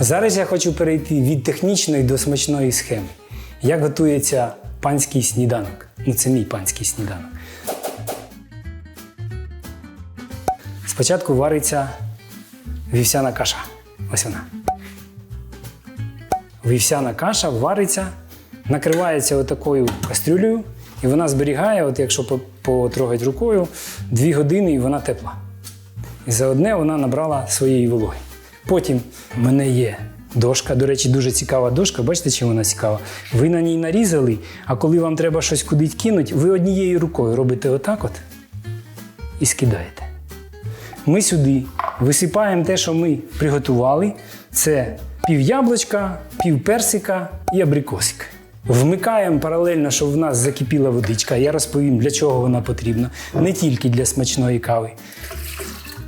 Зараз я хочу перейти від технічної до смачної схеми. Як готується панський сніданок? Ну, це мій панський сніданок. Спочатку вариться вівсяна каша. Ось вона. Вівсяна каша вариться, накривається отакою кастрюлею, і вона зберігає, от якщо по- потрогати рукою, 2 години і вона тепла. І за одне вона набрала своєї вологи. Потім в мене є дошка. До речі, дуже цікава дошка. Бачите, чим вона цікава? Ви на ній нарізали, а коли вам треба щось кудись кинути, ви однією рукою робите отак от і скидаєте. Ми сюди висипаємо те, що ми приготували. Це пів яблучка, пів персика і абрикосик. Вмикаємо паралельно, щоб в нас закипіла водичка. Я розповім, для чого вона потрібна. Не тільки для смачної кави.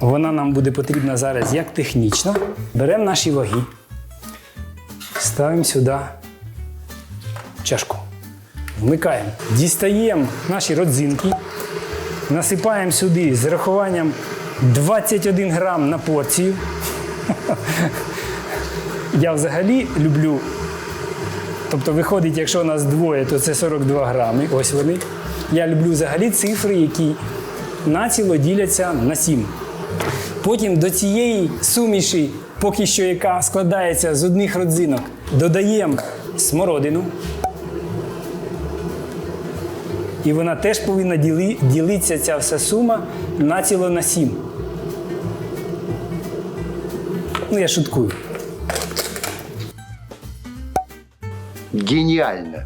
Вона нам буде потрібна зараз як технічна. Беремо наші ваги, ставимо сюди чашку. Вмикаємо. Дістаємо наші родзинки, насипаємо сюди з рахуванням 21 грам на порцію. Я взагалі люблю. Тобто виходить, якщо у нас двоє, то це 42 грами. Ось вони. Я люблю взагалі цифри, які націло діляться на 7. Потім до цієї суміші, поки що яка складається з одних родзинок, додаємо смородину. І вона теж повинна діли, ділитися ця вся сума націло на 7. Ну, я шуткую. Гениально.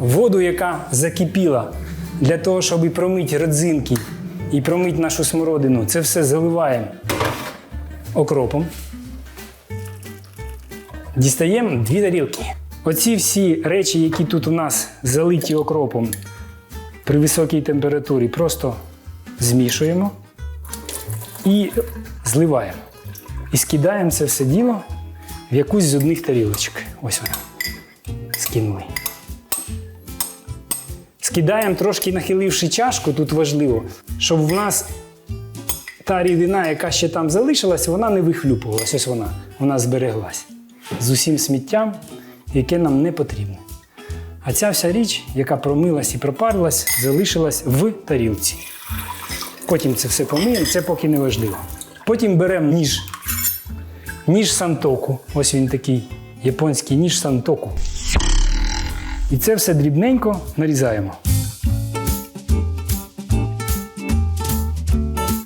Воду, яка закипіла для того, щоб і промити родзинки і промити нашу смородину, це все заливаємо окропом. Дістаємо дві тарілки. Оці всі речі, які тут у нас залиті окропом при високій температурі, просто змішуємо і зливаємо. І скидаємо це все діло в якусь з одних тарілочок. Ось вона. Скинули. Скидаємо трошки нахиливши чашку, тут важливо, щоб в нас та рідина, яка ще там залишилась, вона не вихлюпувалась. Ось вона, вона збереглась з усім сміттям, яке нам не потрібне. А ця вся річ, яка промилась і пропарилась, залишилась в тарілці. Потім це все помиємо, це поки не важливо. Потім беремо ніж. Ніж сантоку. Ось він такий японський ніж сантоку. І це все дрібненько нарізаємо.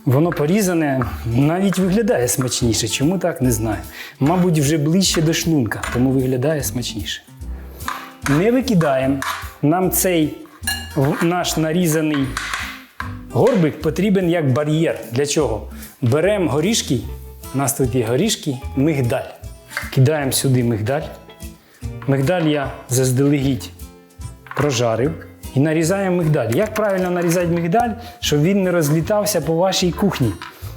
Воно порізане навіть виглядає смачніше. Чому так, не знаю. Мабуть, вже ближче до шлунка, тому виглядає смачніше. Не викидаємо. Нам цей наш нарізаний горбик потрібен як бар'єр. Для чого? Беремо горішки, у нас тут є горішки, мигдаль. Кидаємо сюди мигдаль. Мигдаль я заздалегідь прожарив і нарізаємо мигдаль. Як правильно нарізати мигдаль, щоб він не розлітався по вашій кухні?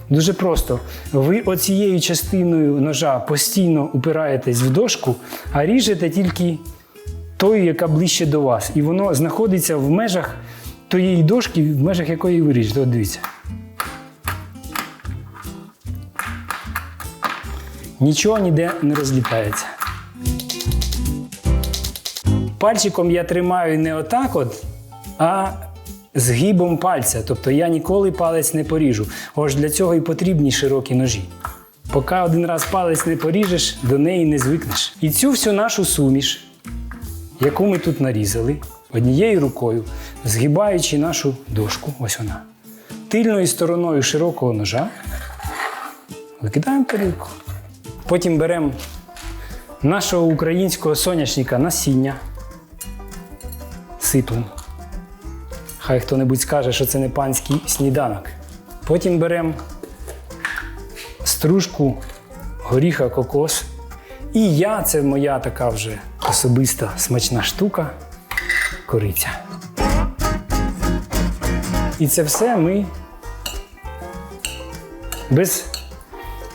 Дуже просто. Ви оцією частиною ножа постійно упираєтесь в дошку, а ріжете тільки тою, яка ближче до вас. І воно знаходиться в межах тієї дошки, в межах якої ви ріжете. От дивіться. Нічого ніде не розлітається. Пальчиком я тримаю не отак, от, а згибом пальця. Тобто я ніколи палець не поріжу. Ось для цього і потрібні широкі ножі. Поки один раз палець не поріжеш, до неї не звикнеш. І цю всю нашу суміш, яку ми тут нарізали, однією рукою, згибаючи нашу дошку, ось вона, тильною стороною широкого ножа, викидаємо тарілку. Потім беремо нашого українського соняшника насіння, сиплемо. Хай хто-небудь скаже, що це не панський сніданок. Потім беремо стружку горіха кокос. І я, це моя така вже особиста смачна штука, кориця. І це все ми без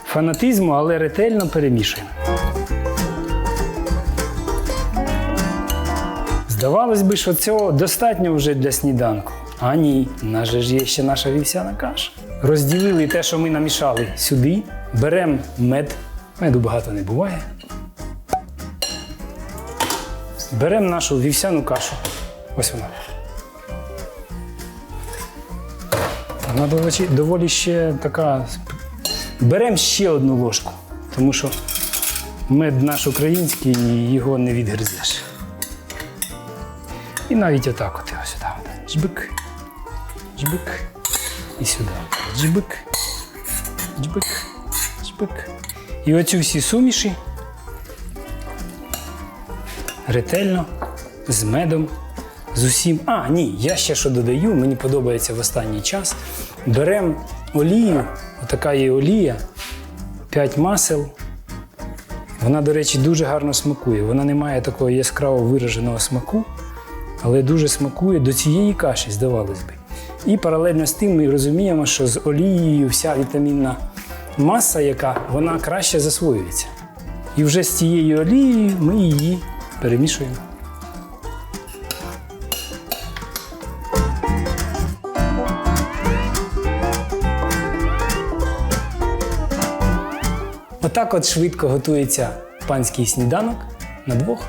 фанатизму, але ретельно перемішуємо. Здавалось би, що цього достатньо вже для сніданку. А ні, в нас же ж є ще наша вівсяна каша. Розділили те, що ми намішали сюди, беремо мед. Меду багато не буває. беремо нашу вівсяну кашу. Ось вона. Вона доволі, доволі ще така. Беремо ще одну ложку, тому що мед наш український і його не відгризеш. І навіть отак от його сюди. Джбик, джбик. І сюди. Джбик, джбик, джбик. І оцю всі суміші ретельно, з медом, з усім. А, ні, я ще що додаю, мені подобається в останній час. Беремо олію, отака є олія, 5 масел. Вона, до речі, дуже гарно смакує. Вона не має такого яскраво вираженого смаку, але дуже смакує до цієї каші, здавалось би. І паралельно з тим ми розуміємо, що з олією вся вітамінна маса, яка вона краще засвоюється. І вже з цією олією ми її перемішуємо. Отак от швидко готується панський сніданок на двох.